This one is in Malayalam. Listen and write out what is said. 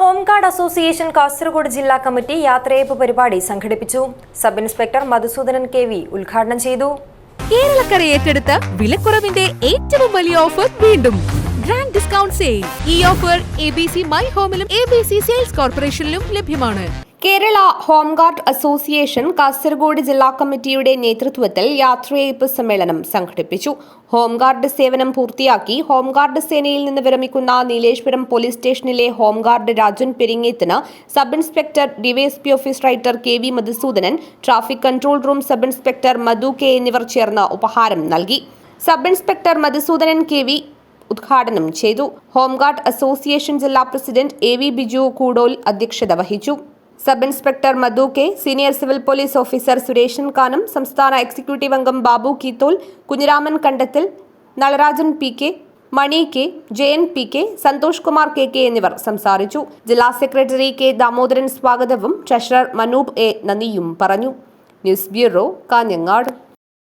ഹോംഗാർഡ് അസോസിയേഷൻ കാസർഗോഡ് ജില്ലാ കമ്മിറ്റി യാത്രയപ്പ് പരിപാടി സംഘടിപ്പിച്ചു. Sub inspector Madhusoodanan K V ഉദ്ഘാടനം ചെയ്തു. കേരളക്കര ഏറ്റെടുത്ത വിലക്കുറവിന്റെ ഏറ്റവും വലിയ ഓഫർ വീണ്ടും. ഡിസ്കൗണ്ട് സെയിൽ ഈ offer A B C my ഹോമിലും A B C sales കോർപ്പറേഷനിലും ലഭ്യമാണ്. കേരള ഹോംഗാർഡ് അസോസിയേഷൻ കാസർഗോഡ് ജില്ലാ കമ്മിറ്റിയുടെ നേതൃത്വത്തിൽ യാത്രയയപ്പ് സമ്മേളനം സംഘടിപ്പിച്ചു. ഹോംഗാർഡ് സേവനം പൂർത്തിയാക്കി ഹോംഗാർഡ് സേനയിൽ നിന്ന് വിരമിക്കുന്ന നീലേശ്വരം പോലീസ് സ്റ്റേഷനിലെ home guard Rajan പെരിങ്ങേത്തിന് sub inspector DYSP office writer K V Madhusoodanan traffic control room sub inspector Madhu K എന്നിവർ ചേർന്ന് ഉപഹാരം നൽകി. Sub inspector Madhusoodanan K V ഉദ്ഘാടനം ചെയ്തു. ഹോംഗാർഡ് അസോസിയേഷൻ ജില്ലാ president A V Biju Koodol അധ്യക്ഷത വഹിച്ചു. Sub inspector Madhu K senior civil police officer Sureshan Kanam സംസ്ഥാന എക്സിക്യൂട്ടീവ് അംഗം Babu Keethol Kunhiraman Kandathil Nalarajan P K Mani K Jayan P K Santhosh Kumar K K എന്നിവർ സംസാരിച്ചു. ജില്ലാ സെക്രട്ടറി കെ ദാമോദരൻ സ്വാഗതവും ട്രഷറർ മനൂപ് എ നന്ദിയും പറഞ്ഞു. News bureau Kanhangad.